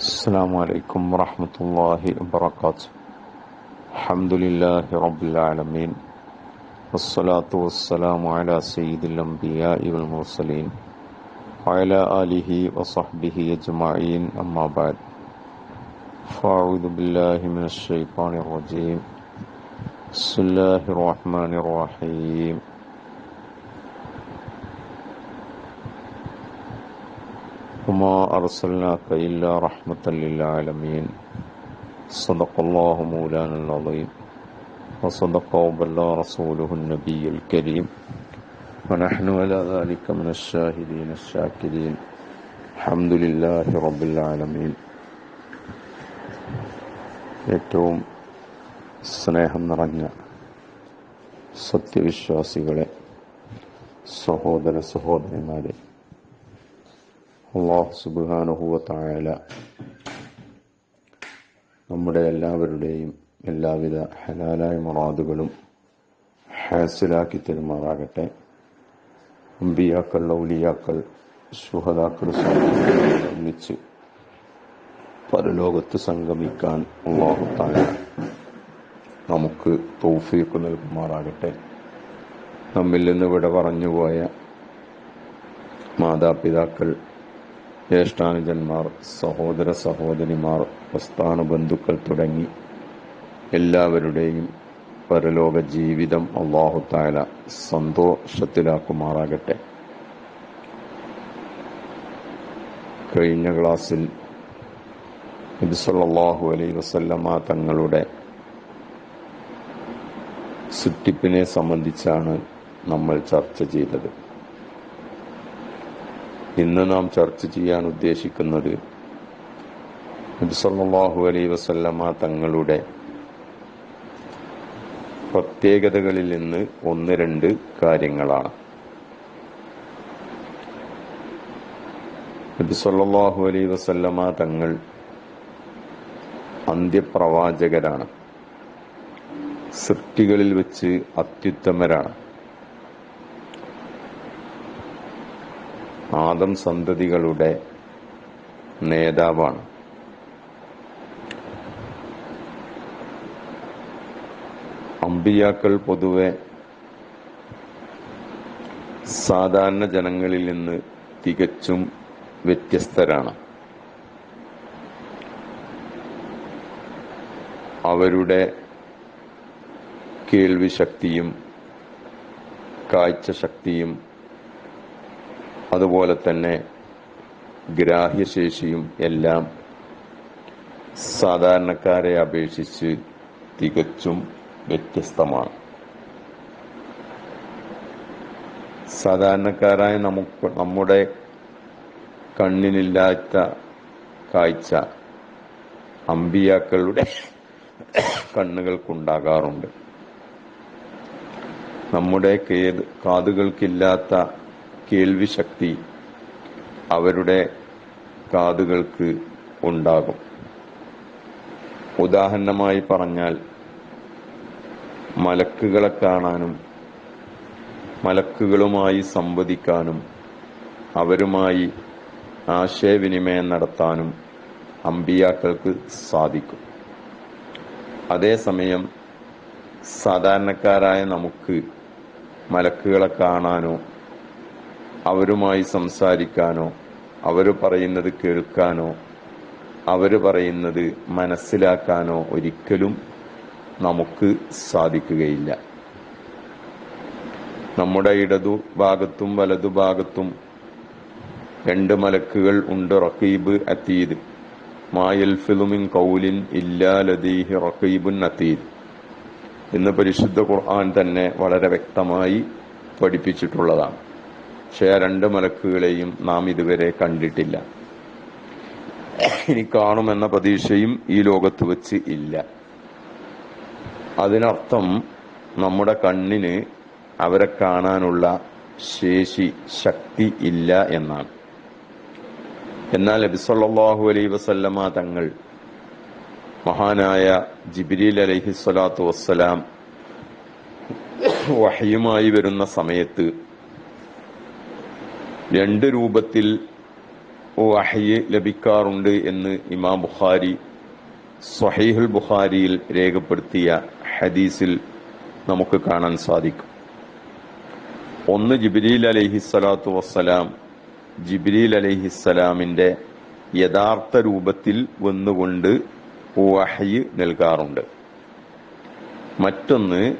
السلام عليكم ورحمة الله وبركاته. الحمد لله رب العالمين. والصلاة والسلام على سيد الأنبياء والمرسلين وعلى آله وصحبه أجمعين. أما بعد فأعوذ بالله من الشيطان الرجيم. بسم الله الرحمن الرحيم. وما أرسلناك إلا رحمة للعالمين صدق الله مولانا العظيم وصدق وبلغ رسوله النبي الكريم ونحن على ذلك من الشاهدين الشاكرين الحمد لله رب العالمين ഏറ്റവും സ്നേഹം നിറഞ്ഞ സത്യവിശ്വാസികളെ സഹോദര സഹോദരിമാരെ അള്ളാഹു സുബാനുഹുവത്തായ നമ്മുടെ എല്ലാവരുടെയും എല്ലാവിധ ഹലാലായ മുറാദുകളും ഹാസിലാക്കി തെരുമാറാകട്ടെ. അമ്പിയാക്കൾ ഔലിയാക്കൾ സുഹതാക്കൾ ഒന്നിച്ച് പരലോകത്ത് സംഗമിക്കാൻ അള്ളാഹു താല നമുക്ക് തൗഫീക്ക് നൽകുമാറാകട്ടെ. നമ്മിൽ നിന്ന് ഇവിടെ പറഞ്ഞുപോയ മാതാപിതാക്കൾ ജ്യേഷ്ഠാനുജന്മാർ സഹോദര സഹോദരിമാർ പ്രസ്ഥാന ബന്ധുക്കൾ തുടങ്ങി എല്ലാവരുടെയും പരലോക ജീവിതം അള്ളാഹുത്തായ താല സന്തോഷത്തിലാക്കുമാറാകട്ടെ. കഴിഞ്ഞ ക്ലാസ്സിൽ നബിസല്ലാഹു അലൈ വസല്ലമ തങ്ങളുടെ സുറ്റിപ്പിനെ സംബന്ധിച്ചാണ് നമ്മൾ ചർച്ച ചെയ്തത്. ഇന്ന് നാം ചർച്ച ചെയ്യാൻ ഉദ്ദേശിക്കുന്നത് നബിസല്ലാഹു അലൈ വസല്ലമ തങ്ങളുടെ പ്രത്യേകതകളിൽ നിന്ന് ഒന്ന് രണ്ട് കാര്യങ്ങളാണ്. നബിസല്ലാഹു അലൈ വസല്ലമ തങ്ങൾ അന്ത്യപ്രവാചകരാണ്. സൃഷ്ടികളിൽ വെച്ച് അത്യുത്തമരാണ്. ആദം സന്തതികളുടെ നേതാവാണ്. അമ്പിയാക്കൾ പൊതുവെ സാധാരണ ജനങ്ങളിൽ നിന്ന് തികച്ചും വ്യത്യസ്തരാണ്. അവരുടെ കേൾവി ശക്തിയും കാഴ്ചശക്തിയും അതുപോലെ തന്നെ ഗ്രാഹ്യശേഷിയും എല്ലാം സാധാരണക്കാരെ അപേക്ഷിച്ച് തികച്ചും വ്യത്യസ്തമാണ്. സാധാരണക്കാരായ നമുക്ക് നമ്മുടെ കണ്ണിനില്ലാത്ത കാഴ്ച അമ്പിയാക്കളുടെ കണ്ണുകൾക്കുണ്ടാകാറുണ്ട്. നമ്മുടെ കേത് കാതുകൾക്കില്ലാത്ത കേൾവി ശക്തി അവരുടെ കാതുകൾക്ക് ഉണ്ടാകും. ഉദാഹരണമായി പറഞ്ഞാൽ മലക്കുകളെ കാണാനും മലക്കുകളുമായി സംവദിക്കാനും അവരുമായി ആശയവിനിമയം നടത്താനും അമ്പിയാക്കൾക്ക് സാധിക്കും. അതേസമയം സാധാരണക്കാരായ നമുക്ക് മലക്കുകളെ കാണാനോ അവരുമായി സംസാരിക്കാനോ അവർ പറയുന്നത് കേൾക്കാനോ അവർ പറയുന്നത് മനസ്സിലാക്കാനോ ഒരിക്കലും നമുക്ക് സാധിക്കുകയില്ല. നമ്മുടെ ഇടതു ഭാഗത്തും വലതു ഭാഗത്തും രണ്ട് മലക്കുകൾ ഉണ്ട് അതീദ് മായൽ ഫിലുമിൻ കൗലിൻ ഇല്ലാ ലദീഹി റഖീബുൻ അത്തീദ്. എന്ന് പരിശുദ്ധ ഖുർആൻ തന്നെ വളരെ വ്യക്തമായി പഠിപ്പിച്ചിട്ടുള്ളതാണ്. പക്ഷേ ആ രണ്ട് മലക്കുകളെയും നാം ഇതുവരെ കണ്ടിട്ടില്ല. ഇനി കാണുമെന്ന പ്രതീക്ഷയും ഈ ലോകത്ത് വെച്ച് ഇല്ല. അതിനർത്ഥം നമ്മുടെ കണ്ണിന് അവരെ കാണാനുള്ള ശേഷി ശക്തി ഇല്ല എന്നാണ്. എന്നാൽ നബിസല്ലാഹു അലൈ വസല്ലമ തങ്ങൾ മഹാനായ ജിബിരിൽ അലൈഹി സ്വലാത്തു വസ്സലാം വഹയുമായി വരുന്ന സമയത്ത് രണ്ട് രൂപത്തിൽ വഹയ്യ് ലഭിക്കാറുണ്ട് എന്ന് ഇമാം ബുഖാരി സ്വഹീഹുൽ ബുഖാരിയിൽ രേഖപ്പെടുത്തിയ ഹദീസിൽ നമുക്ക് കാണാൻ സാധിക്കും. ഒന്ന് ജിബ്രീൽ അലൈഹിസ്സലാത്തു വസ്സലാം ജിബ്രീൽ അലൈഹിസ്സലാമിന്റെ യഥാർത്ഥ രൂപത്തിൽ വന്നുകൊണ്ട് വഹയ്യ് നൽകാറുണ്ട്. മറ്റൊന്ന്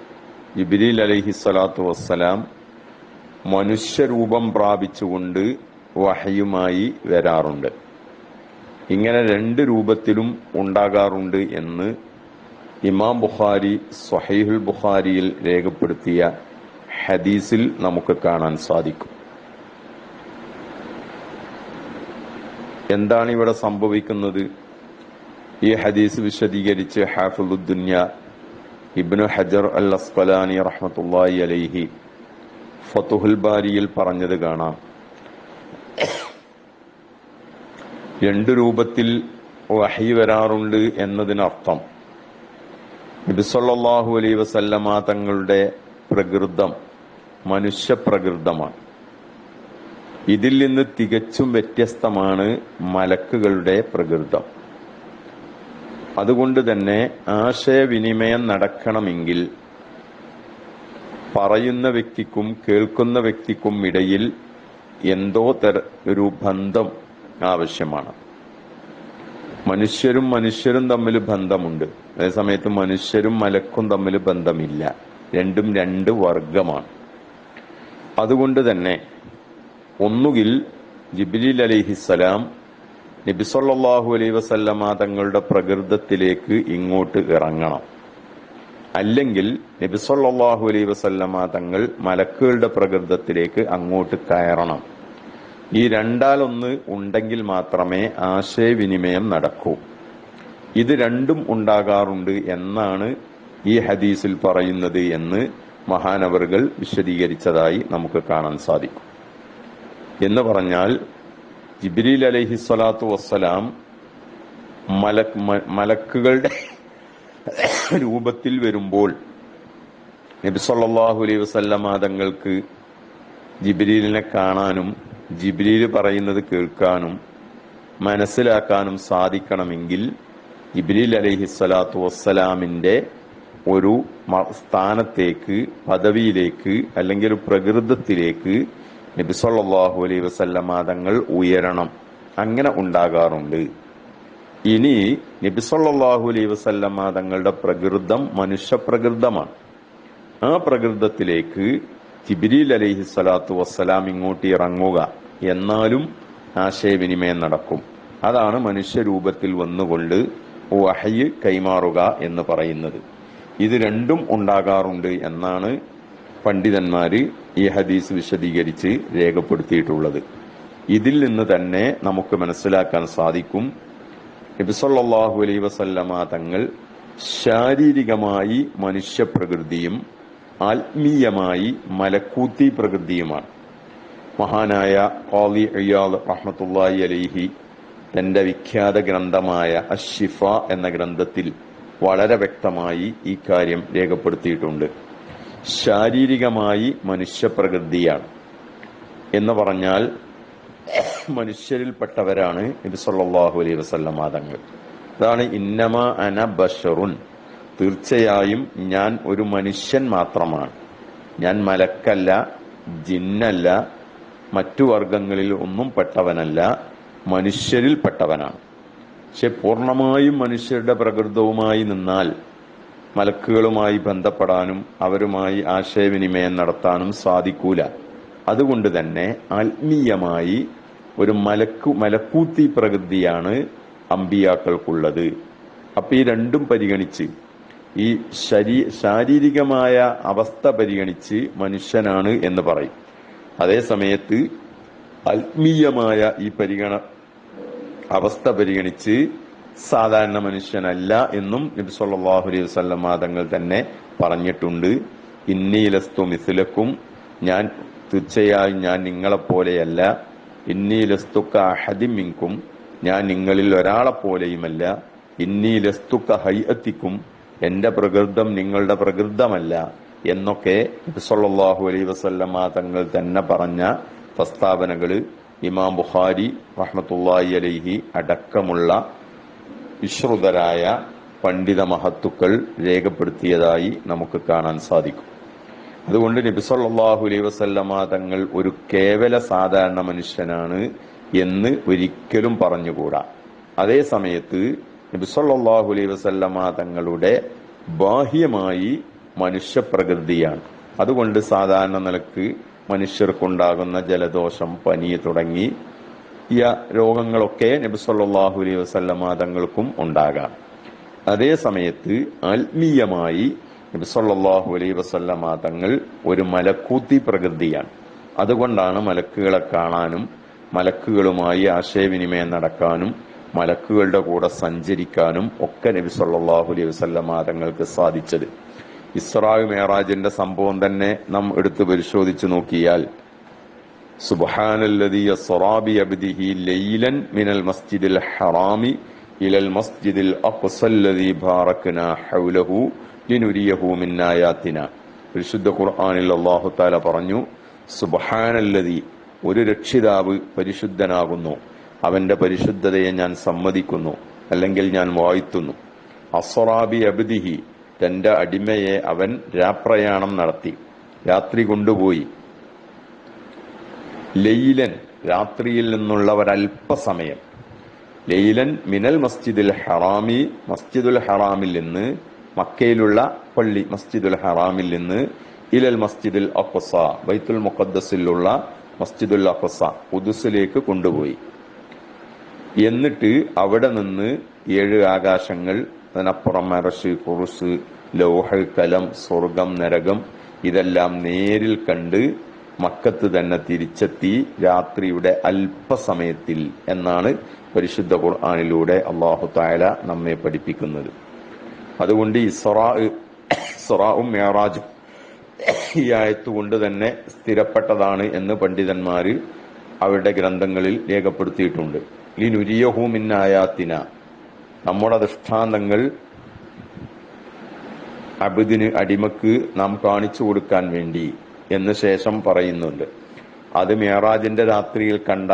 ജിബ്രീൽ അലൈഹിസ്സലാത്തു വസ്സലാം മനുഷ്യരൂപം പ്രാപിച്ചുകൊണ്ട് വഹയുമായി വരാറുണ്ട്. ഇങ്ങനെ രണ്ട് രൂപത്തിലും ഉണ്ടാകാറുണ്ട് എന്ന് ഇമാം ബുഖാരി സ്വഹീഹുൽ ബുഖാരിയിൽ രേഖപ്പെടുത്തിയ ഹദീസിൽ നമുക്ക് കാണാൻ സാധിക്കും. എന്താണ് ഇവിടെ സംഭവിക്കുന്നത്? ഈ ഹദീസ് വിശദീകരിച്ച് ഹാഫിദുദ്ദുന്യ ഇബ്നു ഹജർ അൽ അസ്കലാനി റഹ്മത്തുള്ളാഹി അലൈഹി ഫതുഹുൽ ബാരിയിൽ പറഞ്ഞത് കാണാം. രണ്ടു രൂപത്തിൽ വഹി വരാറുണ്ട് എന്നതിനർത്ഥം നബിസൊല്ലാഹു അലൈ വസല്ലമ തങ്ങളുടെ പ്രകൃതം മനുഷ്യപ്രകൃതമാണ്. ഇതിൽ നിന്ന് തികച്ചും വ്യത്യസ്തമാണ് മലക്കുകളുടെ പ്രകൃതം. അതുകൊണ്ട് തന്നെ ആശയവിനിമയം നടക്കണമെങ്കിൽ പറയുന്ന വ്യക്തിക്കും കേൾക്കുന്ന വ്യക്തിക്കും ഇടയിൽ എന്തോ തര ഒരു ബന്ധം ആവശ്യമാണ്. മനുഷ്യരും മനുഷ്യരും തമ്മിൽ ബന്ധമുണ്ട്. അതേസമയത്ത് മനുഷ്യരും മലക്കും തമ്മിൽ ബന്ധമില്ല. രണ്ടും രണ്ട് വർഗമാണ് അതുകൊണ്ട് തന്നെ ഒന്നുകിൽ ജിബിലിൽ അലിഹിസലാം നബിസൊല്ലാഹു അലൈ വസല്ലമ തങ്ങളുടെ പ്രകൃതത്തിലേക്ക് ഇങ്ങോട്ട് ഇറങ്ങണം. അല്ലെങ്കിൽ നബിസൊല്ലാഹു അലൈ വസല്ലമ തങ്ങൾ മലക്കുകളുടെ പ്രകൃതത്തിലേക്ക് അങ്ങോട്ട് കയറണം. ഈ രണ്ടാലൊന്ന് ഉണ്ടെങ്കിൽ മാത്രമേ ആശയവിനിമയം നടക്കൂ. ഇത് രണ്ടും ഉണ്ടാകാറുണ്ട് എന്നാണ് ഈ ഹദീസിൽ പറയുന്നത് എന്ന് മഹാനവറുകൾ വിശദീകരിച്ചതായി നമുക്ക് കാണാൻ സാധിക്കും. എന്ന് പറഞ്ഞാൽ ജിബ്രീൽ അലൈഹിസ്സലാത്തു വസ്സലാം മലക് മലക്കുകളുടെ രൂപത്തിൽ വരുമ്പോൾ നബി സല്ലല്ലാഹു അലൈഹി വസല്ലമ തങ്ങൾക്ക് ജിബ്രീലിനെ കാണാനും ജിബ്രീൽ പറയുന്നത് കേൾക്കാനും മനസ്സിലാക്കാനും സാധിക്കണമെങ്കിൽ ജിബ്രീൽ അലൈഹി സ്വലാത്തു വസ്സലാമിന്റെ ഒരു സ്ഥാനത്തേക്ക് പദവിയിലേക്ക് അല്ലെങ്കിൽ ഒരു പ്രകൃതത്തിലേക്ക് നബി സല്ലല്ലാഹു അലൈഹി വസല്ലമ തങ്ങൾ ഉയരണം. അങ്ങനെ ഉണ്ടാകാറുണ്ട്. ഇനി നബി സല്ലല്ലാഹു അലൈഹി വസല്ലമ തങ്ങളുടെ പ്രകൃതം മനുഷ്യപ്രകൃതമാണ് ആ പ്രകൃതത്തിലേക്ക് ജിബ്രീൽ അലൈഹി സ്വലാത്തു വസ്സലാം ഇങ്ങോട്ട് ഇറങ്ങുക. എന്നാലും ആശയവിനിമയം നടക്കും. അതാണ് മനുഷ്യരൂപത്തിൽ വന്നുകൊണ്ട് വഹയ് കൈമാറുക എന്ന് പറയുന്നത്. ഇത് രണ്ടും ഉണ്ടാകാറുണ്ട് എന്നാണ് പണ്ഡിതന്മാര് ഈ ഹദീസ് വിശദീകരിച്ച് രേഖപ്പെടുത്തിയിട്ടുള്ളത്. ഇതിൽ നിന്ന് തന്നെ നമുക്ക് മനസ്സിലാക്കാൻ സാധിക്കും നബിസല്ലാഹു അലൈ വസല്ലമ തങ്ങൾ ശാരീരികമായി മനുഷ്യപ്രകൃതിയും ആത്മീയമായി മലക്കൂത്തി പ്രകൃതിയുമാണ്. മഹാനായ ഖാലി അയ്യാദ് റഹ്മത്തുല്ലായി അലൈഹി തന്റെ വിഖ്യാത ഗ്രന്ഥമായ അഷിഫ എന്ന ഗ്രന്ഥത്തിൽ വളരെ വ്യക്തമായി ഈ കാര്യം രേഖപ്പെടുത്തിയിട്ടുണ്ട്. ശാരീരികമായി മനുഷ്യപ്രകൃതിയാണ്. എന്ന് പറഞ്ഞാൽ മനുഷ്യരിൽപ്പെട്ടവരാണ് നബി സല്ലല്ലാഹു അലൈഹി വസല്ലം മാതങ്ങൾ അതാണ് ഇന്നമ അന ബഷറുൻ. തീർച്ചയായും ഞാൻ ഒരു മനുഷ്യൻ മാത്രമാണ്. ഞാൻ മലക്കല്ല ജിന്നല്ല മറ്റു വർഗങ്ങളിൽ ഒന്നും പെട്ടവനല്ല മനുഷ്യരിൽ പെട്ടവനാണ് പക്ഷെ പൂർണമായും മനുഷ്യരുടെ പ്രകൃതവുമായി നിന്നാൽ മലക്കുകളുമായി ബന്ധപ്പെടാനും അവരുമായി ആശയവിനിമയം നടത്താനും സാധിക്കൂല. അതുകൊണ്ട് തന്നെ ആത്മീയമായി ഒരു മലക്കു മലക്കൂത്തി പ്രകൃതിയാണ് അമ്പിയാക്കൾക്കുള്ളത്. അപ്പൊ ഈ രണ്ടും പരിഗണിച്ച് ഈ ശരീ ശാരീരികമായ അവസ്ഥ പരിഗണിച്ച് മനുഷ്യനാണ് എന്ന് പറയും. അതേ സമയത്ത് ആത്മീയമായ ഈ പരിഗണ അവസ്ഥ പരിഗണിച്ച് സാധാരണ മനുഷ്യനല്ല എന്നും നബി സല്ലല്ലാഹു അലൈഹി വസല്ലം തങ്ങൾ തന്നെ പറഞ്ഞിട്ടുണ്ട്. ഇന്നീലസ്തു മിസിലക്കും ഞാൻ തീർച്ചയായും ഞാൻ നിങ്ങളെപ്പോലെയല്ല. അഹദിമിങ്കും ഞാൻ നിങ്ങളിൽ ഒരാളെ പോലെയുമല്ല. ഇന്നീലസ്തുക്ക ഹൈഅത്തിക്കും എന്റെ പ്രകൃതം നിങ്ങളുടെ പ്രകൃതമല്ല. എന്നൊക്കെ നബി അലൈ അലൈഹി വസല്ലം തങ്ങൾ തന്നെ പറഞ്ഞ പ്രസ്താവനകൾ ഇമാം ബുഖാരി റഹ്മത്തുല്ലായി അലൈഹി അടക്കമുള്ള വിശ്രുതരായ പണ്ഡിത മഹത്തുക്കൾ രേഖപ്പെടുത്തിയതായി നമുക്ക് കാണാൻ സാധിക്കും. അതുകൊണ്ട് നബിസല്ലാഹു അലൈ വസല്ലമ തങ്ങൾ ഒരു കേവല സാധാരണ മനുഷ്യനാണ് എന്ന് ഒരിക്കലും പറഞ്ഞുകൂടാ. അതേ സമയത്ത് നബിസല്ലാഹു അലൈ വസല്ലമ തങ്ങളുടെ ബാഹ്യമായി മനുഷ്യപ്രകൃതിയാണ്. അതുകൊണ്ട് സാധാരണ നിലയ്ക്ക് മനുഷ്യർക്കുണ്ടാകുന്ന ജലദോഷം പനി തുടങ്ങി രോഗങ്ങളൊക്കെ സല്ലല്ലാഹു അലൈഹി വസല്ലമ തങ്ങൾക്കും ഉണ്ടാകാം. അതേ സമയത്ത് ആത്മീയമായി നബിസല്ലാഹു അലൈ വസല്ലമ തങ്ങൾ ഒരു മലക്കൂത്തി പ്രകൃതിയാണ്. അതുകൊണ്ടാണ് മലക്കുകളെ കാണാനും മലക്കുകളുമായി ആശയവിനിമയം നടക്കാനും മലക്കുകളുടെ കൂടെ സഞ്ചരിക്കാനും ഒക്കെ നബി സല്ലാഹു അലൈഹി വസല്ലമ തങ്ങൾക്ക് സാധിച്ചത്. ഇസ്രായു മേറാജിന്റെ സംഭവം തന്നെ നാം എടുത്തു പരിശോധിച്ചു നോക്കിയാൽ സുബ്ഹാനല്ലദീ യസ്റാ ലൈലൻ മിനൽ ഹറാമി ഇലൽ ഹൗലഹു ലിനുരിയഹു മിൻ പരിശുദ്ധ ഖുർആനിൽ അല്ലാഹു തആല പറഞ്ഞു സുബ്ഹാനല്ലദീ ഒരു രക്ഷിതാവ് പരിശുദ്ധനാകുന്നു. അവന്റെ പരിശുദ്ധതയെ ഞാൻ സമ്മതിക്കുന്നു അല്ലെങ്കിൽ ഞാൻ വാഴ്ത്തുന്നു. അസറാബി അബ്ദിഹി തന്റെ അടിമയെ അവൻ രാപ്രയാണം നടത്തി. രാത്രി കൊണ്ടുപോയി. ലൈലൻ രാത്രിയിൽ നിന്നുള്ള ഒരല്പസമയം ലൈലൻ മിനൽ മസ്ജിദുൽ ഹറാമി മസ്ജിദുൽ ഹറാമിൽ നിന്ന് മക്കയിലുള്ള പള്ളി മസ്ജിദുൽ ഹറാമിൽ നിന്ന് ഇലൽ മസ്ജിദുൽ അഫസ ബൈത്തുൽ മുഖദ്സിലുള്ള മസ്ജിദുൽ അഫസ ഉദുസിലേക്ക് കൊണ്ടുപോയി. എന്നിട്ട് അവിടെ നിന്ന് ഏഴ് ആകാശങ്ങൾ അതിനപ്പുറം അറശ് കുറുസ് ലോഹ കലം സ്വർഗം നരകം ഇതെല്ലാം നേരിൽ കണ്ട് മക്കത്ത് തന്നെ തിരിച്ചെത്തി രാത്രിയുടെ അല്പസമയത്തിൽ എന്നാണ് പരിശുദ്ധ ഖുർആാനിലൂടെ അള്ളാഹു തായാല നമ്മെ പഠിപ്പിക്കുന്നത്. അതുകൊണ്ട് ഇസ്രാ ഇസ്രാവും മേറാജും ഈ ആയത്തുകൊണ്ട് തന്നെ സ്ഥിരപ്പെട്ടതാണ് എന്ന് പണ്ഡിതന്മാര് അവരുടെ ഗ്രന്ഥങ്ങളിൽ രേഖപ്പെടുത്തിയിട്ടുണ്ട്. ഈ നുരിയഹൂമിന്നായാത്തിന നമ്മുടെ ദൃഷ്ടാന്തങ്ങൾ അബിദിന് അടിമക്ക് നാം കാണിച്ചു കൊടുക്കാൻ വേണ്ടി എന്ന് ശേഷം പറയുന്നുണ്ട്. അത് മേറാജിന്റെ രാത്രിയിൽ കണ്ട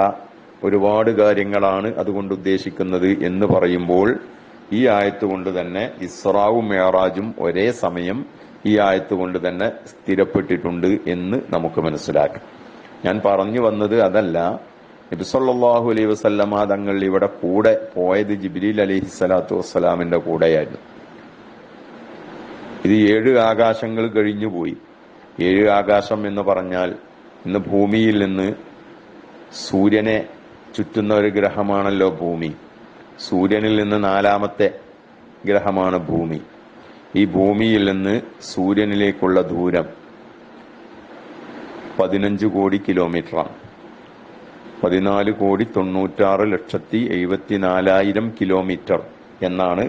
ഒരുപാട് കാര്യങ്ങളാണ് അതുകൊണ്ട് ഉദ്ദേശിക്കുന്നത് എന്ന് പറയുമ്പോൾ ഈ ആയത്ത് കൊണ്ട് തന്നെ ഇസ്രാവും മേറാജും ഒരേ സമയം ഈ ആയത്ത് കൊണ്ട് തന്നെ സ്ഥിരപ്പെട്ടിട്ടുണ്ട് എന്ന് നമുക്ക് മനസ്സിലാക്കാം. ഞാൻ പറഞ്ഞു വന്നത് അതല്ല നബിസൊല്ലാഹു അലൈ വസല്ലമ തങ്ങൾ ഇവിടെ കൂടെ പോയത് ജിബ്രീൽ അലൈഹി സ്വലാത്തു വസ്സലാമിന്റെ കൂടെയായിരുന്നു. ഇത് ഏഴ് ആകാശങ്ങൾ കഴിഞ്ഞു പോയി. ഏഴ് ആകാശം എന്ന് പറഞ്ഞാൽ ഇന്ന് ഭൂമിയിൽ നിന്ന് സൂര്യനെ ചുറ്റുന്ന ഒരു ഗ്രഹമാണല്ലോ ഭൂമി. സൂര്യനിൽ നിന്ന് നാലാമത്തെ ഗ്രഹമാണ് ഭൂമി. ഈ ഭൂമിയിൽ നിന്ന് സൂര്യനിലേക്കുള്ള ദൂരം പതിനഞ്ച് കോടി കിലോമീറ്ററാണ്. പതിനാല് കോടി തൊണ്ണൂറ്റാറ് ലക്ഷത്തി എഴുപത്തിനാലായിരം കിലോമീറ്റർ എന്നാണ്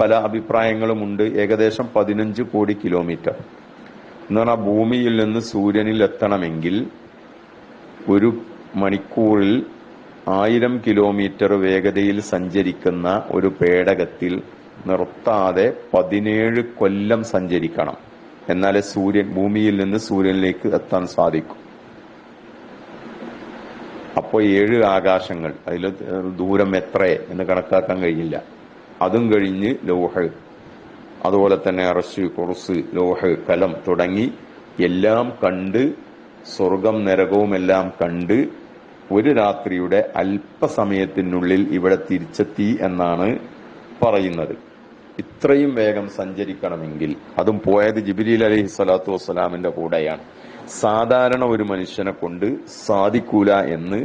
പല അഭിപ്രായങ്ങളുമുണ്ട്. ഏകദേശം പതിനഞ്ച് കോടി കിലോമീറ്റർ. എന്ന് പറഞ്ഞാൽ ഭൂമിയിൽ നിന്ന് സൂര്യനിൽ എത്തണമെങ്കിൽ ഒരു മണിക്കൂറിൽ ആയിരം കിലോമീറ്റർ വേഗതയിൽ സഞ്ചരിക്കുന്ന ഒരു പേടകത്തിൽ നിർത്താതെ പതിനേഴ് കൊല്ലം സഞ്ചരിക്കണം. എന്നാലേ സൂര്യൻ ഭൂമിയിൽ നിന്ന് സൂര്യനിലേക്ക് എത്താൻ സാധിക്കും. അപ്പോൾ ഏഴ് ആകാശങ്ങൾ അതിൽ ദൂരം എത്ര എന്ന് കണക്കാക്കാൻ കഴിയില്ല അതും കഴിഞ്ഞ് ലോഹ അതുപോലെ തന്നെ അറശ് കുറസ് ലോഹ കലം തുടങ്ങി എല്ലാം കണ്ട് സ്വർഗം നരകവും എല്ലാം കണ്ട് ഒരു രാത്രിയുടെ അല്പസമയത്തിനുള്ളിൽ ഇവിടെ തിരിച്ചെത്തി എന്നാണ് പറയുന്നത്. ഇത്രയും വേഗം സഞ്ചരിക്കണമെങ്കിൽ അതും പോയത് ജിബിലി അലഹി സ്വലാത്തു വസ്സലാമിന്റെ കൂടെയാണ്. സാധാരണ ഒരു മനുഷ്യനെ കൊണ്ട് സാധിക്കൂല എന്ന്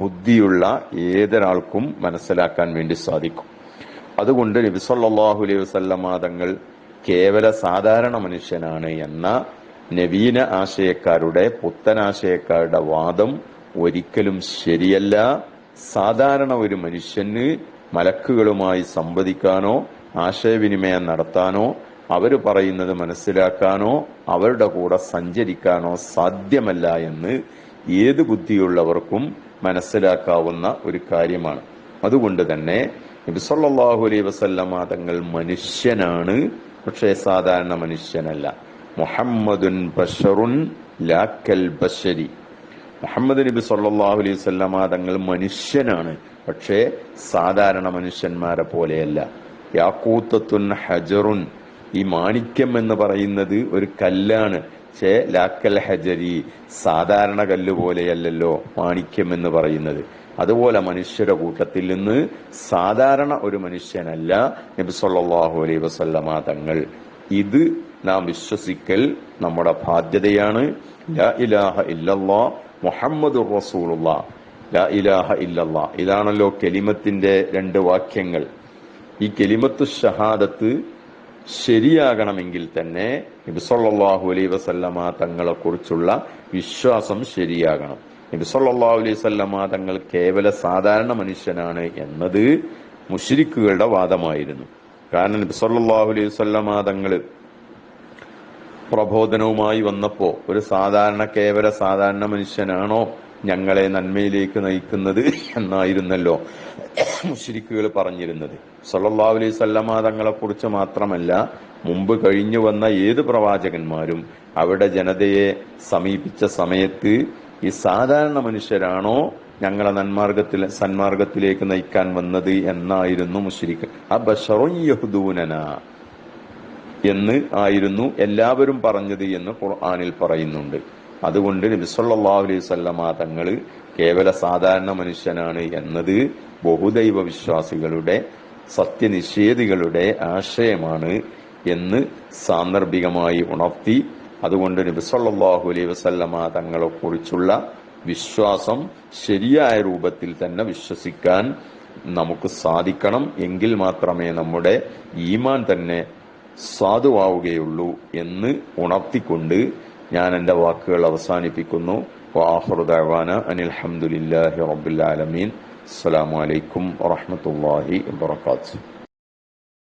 ബുദ്ധിയുള്ള ഏതൊരാൾക്കും മനസ്സിലാക്കാൻ വേണ്ടി സാധിക്കും. അതുകൊണ്ട് നബിസൊല്ലാഹു അലൈഹി വസല്ലമ തങ്ങൾ കേവല സാധാരണ മനുഷ്യനാണ് എന്ന നവീന ആശയക്കാരുടെ പുത്തനാശയക്കാരുടെ വാദം ഒരിക്കലും ശരിയല്ല. സാധാരണ ഒരു മനുഷ്യന് മലക്കുകളുമായി സംവദിക്കാനോ ആശയവിനിമയം നടത്താനോ അവർ പറയുന്നത് മനസ്സിലാക്കാനോ അവരുടെ കൂടെ സഞ്ചരിക്കാനോ സാധ്യമല്ല എന്ന് ഏത് ബുദ്ധിയുള്ളവർക്കും മനസ്സിലാക്കാവുന്ന ഒരു കാര്യമാണ്. അതുകൊണ്ട് തന്നെ നബിസല്ലാഹു അലൈ വസല്ലമ തങ്ങൾ മനുഷ്യനാണ് പക്ഷേ സാധാരണ മനുഷ്യനല്ല. മുഹമ്മദുൻ ബഷറുൻ ലാക്കൽ ബഷരി. മുഹമ്മദ് നബി സല്ലാഹു അലൈഹി വസല്ലമ തങ്ങൾ മനുഷ്യനാണ്. പക്ഷേ സാധാരണ മനുഷ്യന്മാരെ പോലെയല്ല. യാക്കൂത്തത്തുൻ ഹജറുൻ. ഈ മാണിക്യം എന്ന് പറയുന്നത് ഒരു കല്ലാണ്. പക്ഷേ ലാക്കൽ ഹജരി. സാധാരണ കല്ല് പോലെയല്ലല്ലോ മാണിക്യം എന്ന് പറയുന്നത്. അതുപോലെ മനുഷ്യരുടെ കൂട്ടത്തിൽ നിന്ന് സാധാരണ ഒരു മനുഷ്യനല്ല നബി സല്ലല്ലാഹു അലൈഹി വസല്ലമ തങ്ങൾ. ഇത് നാം വിശ്വസിക്കൽ നമ്മുടെ ബാധ്യതയാണ്. ലാ ഇലാഹ ഇല്ലല്ലാ മുഹമ്മദുർ റസൂലുള്ള. ലാ ഇലാഹ ഇല്ലല്ലാ. ഇതാണല്ലോ കെലിമത്തിന്റെ രണ്ട് വാക്യങ്ങൾ. ഈ കെലിമത്ത് ഷഹാദത്ത് ശരിയാകണമെങ്കിൽ തന്നെ നബിസൊല്ലാഹു അലൈ വസല്ലമ തങ്ങളെ കുറിച്ചുള്ള വിശ്വാസം ശരിയാകണം. നബിസൊല്ലാഹു അലൈഹി വസല്ലമ തങ്ങൾ കേവല സാധാരണ മനുഷ്യനാണ് എന്നത് മുഷിരിക്കുകളുടെ വാദമായിരുന്നു. കാരണം നബിസൊല്ലാഹു അലൈഹി വസല്ലമ തങ്ങൾ പ്രബോധനവുമായി വന്നപ്പോ ഒരു സാധാരണ കേവല സാധാരണ മനുഷ്യനാണോ ഞങ്ങളെ നന്മയിലേക്ക് നയിക്കുന്നത് എന്നായിരുന്നല്ലോ മുഷിരിക്കുകൾ പറഞ്ഞിരുന്നത്. സല്ലാ അലൈഹി സ്വല്ലമ തങ്ങളെ കുറിച്ച് മാത്രമല്ല മുമ്പ് കഴിഞ്ഞു വന്ന ഏത് പ്രവാചകന്മാരും അവിടെ ജനതയെ സമീപിച്ച സമയത്ത് ഈ സാധാരണ മനുഷ്യരാണോ ഞങ്ങളെ നന്മാർഗത്തിൽ സന്മാർഗത്തിലേക്ക് നയിക്കാൻ വന്നത് എന്നായിരുന്നു മുഷിരിക്ക് ആ ബഷറുൻ യഹുദൂനന. എന്ന് ആയിരുന്നു എല്ലാവരും പറഞ്ഞത് എന്ന് ഖുർആാനിൽ പറയുന്നുണ്ട്. അതുകൊണ്ട് നബിസല്ലാഹു അലൈഹി സ്വല്ലമ തങ്ങൾ കേവല സാധാരണ മനുഷ്യനാണ് എന്നത് ബഹുദൈവ വിശ്വാസികളുടെ സത്യനിഷേധികളുടെ ആശയമാണ് എന്ന് സാന്ദർഭികമായി ഉണർത്തി. അതുകൊണ്ട് നബിസ്വല്ലാഹു അലൈഹി വസല്ലമ തങ്ങളെ കുറിച്ചുള്ള വിശ്വാസം ശരിയായ രൂപത്തിൽ തന്നെ വിശ്വസിക്കാൻ നമുക്ക് സാധിക്കണം. എങ്കിൽ മാത്രമേ നമ്മുടെ ഈമാൻ തന്നെ സാധുവാവുകയുള്ളൂ എന്ന് ഉണർത്തിക്കൊണ്ട് ഞാൻ എന്റെ വാക്കുകൾ അവസാനിപ്പിക്കുന്നു. അനിൽഹമുല്ലാഹി റബ്ബുൽ ആലമീൻ. അസ്സലാമു അലൈക്കും വറഹ്മത്തുള്ളാഹി വബറകാതുഹു.